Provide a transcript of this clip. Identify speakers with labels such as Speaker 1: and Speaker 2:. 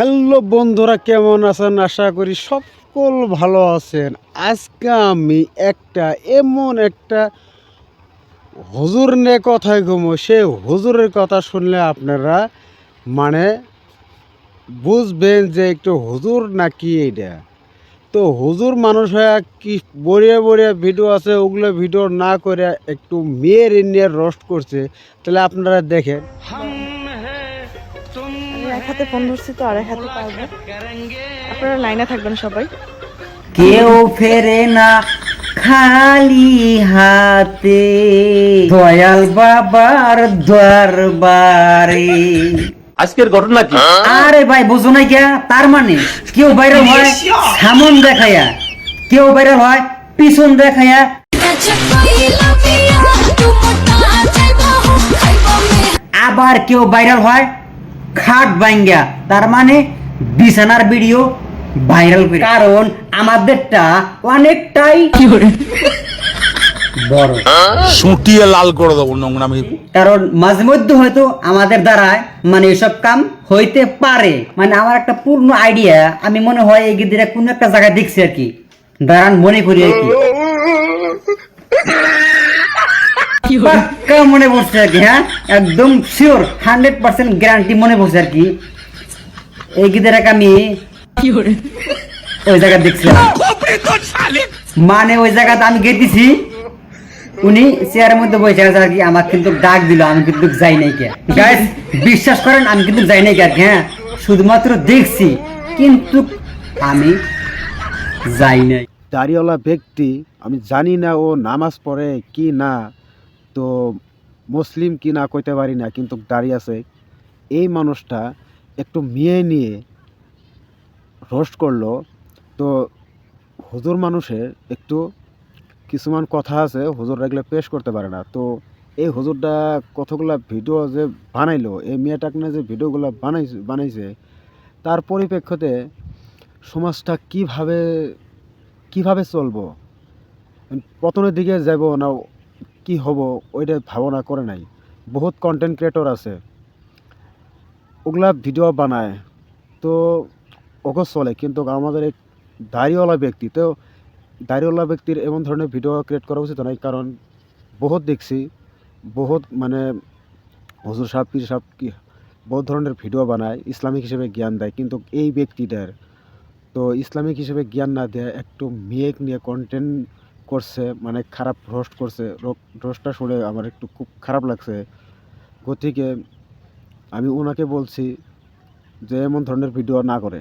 Speaker 1: Hello বন্ধুরা, কেমন আছেন? আশা করি সকল ভালো আছেন। আজকে আমি একটা এমন একটা হুজুর নিয়ে কথায় ঘুমো। সে হুজুরের কথা শুনলে আপনারা মানে বুঝবেন যে একটু হুজুর নাকি এটা তো হুজুর মানুষ হয়ে কি বড়িয়া বড়িয়া ভিডিও আছে, ওগুলো ভিডিও না করে একটু মেয়ের নিয়ে রোস্ট করছে। তাহলে আপনারা দেখেন।
Speaker 2: এক হাতে ফোন ধরছি তো আর এক হাতে পারব আপনারা লাইনে থাকবেন সবাই।
Speaker 3: কেউ ফেরে না খালি হাতে। দয়াল বাবার দরবারে।
Speaker 4: আজকের ঘটনা কি?
Speaker 3: আরে ভাই বুঝো না গিয়া তার মানে কেউ ভাইরাল হয় সামন দেখায়া। কেউ ভাইরাল হয় পিছন দেখায়া। আবার কেউ ভাইরাল হয় খাট ভাঙ্গা তার মানে বিছানার ভিডিও ভাইরাল করে। কারণ আমাদেরটা অনেকটাই বড়।
Speaker 4: সুটিয়ে লাল করে দেবো নোংরামি।
Speaker 3: কারণ মাঝে মধ্যে হয়তো আমাদের দ্বারায় মানে এসব কাম হইতে পারে। মানে আমার একটা পূর্ণ আইডিয়া আমি মনে হয় এই গিদিরা কোন একটা জায়গায় দেখছি আর কি। দাঁড়ান মনে করি আর কি। পাক্কা মনে পড়ছে আর কি হ্যাঁ? একদম শিওর হান্ড্রেড পার্সেন্ট গ্যারান্টি মনে পড়ছে আর কি। এই গিদিরাকে আমি ওই জায়গা দেখছিলাম। মানে ওই জায়গাতে আমি গেতেছি উনি চেয়ারের মধ্যে বসে আছে আর কি আমার কিন্তু ডাক দিল আমি কিন্তু যাই নাই কে। গাইস বিশ্বাস করেন আমি কিন্তু যাই নাই কে আর কি, হ্যাঁ? শুধুমাত্র দেখছি কিন্তু আমি যাই নাই।
Speaker 1: দাড়িওয়ালা ব্যক্তি আমি জানি না ও নামাজ পড়ে কি না। তো মুসলিম কি না কইতে পারি না, কিন্তু দাঁড়িয়ে আছে। এই মানুষটা একটু মেয়ে নিয়ে রোস্ট করল। তো হুজুর মানুষের একটু কিছুমান কথা আছে হুজুর এগুলো পেশ করতে পারে না। তো এই হুজুরটা কতগুলা ভিডিও যে বানাইলো, এই মেয়েটাকে যে ভিডিওগুলো বানাইছে বানাইছে, তার পরিপ্রেক্ষিতে সমাজটা কীভাবে কীভাবে চলবো? প্রথমের দিকে যাব না কি হব ওইটা ভাবনা করে নাই। বহুত কন্টেন্ট ক্রিয়েটর আছে। ওগুলা ভিডিও বানায়। তো ওকে চলে, কিন্তু আমাদের এই দাড়িওয়ালা ব্যক্তি, তো দাড়িওয়ালা ব্যক্তির এমন ধরনের ভিডিও ক্রিয়েট করা উচিত নয় কারণ বহুত দেখছি, বহুত মানে হুজুর সাহেব, পীর সাহেব কি বহুত ধরনের ভিডিও বানায়, ইসলামিক হিসেবে জ্ঞান দেয়, কিন্তু এই ব্যক্তিটার তো ইসলামিক হিসেবে জ্ঞান না দেয় একটু মেয়েক নিয়ে কন্টেন্ট করছে মানে খারাপ রোস্ট করছে। রোস্টটা শুনে আমার একটু খুব খারাপ লাগছে। গতিকে আমি ওনাকে বলছি যে এমন ধরনের ভিডিও না করে।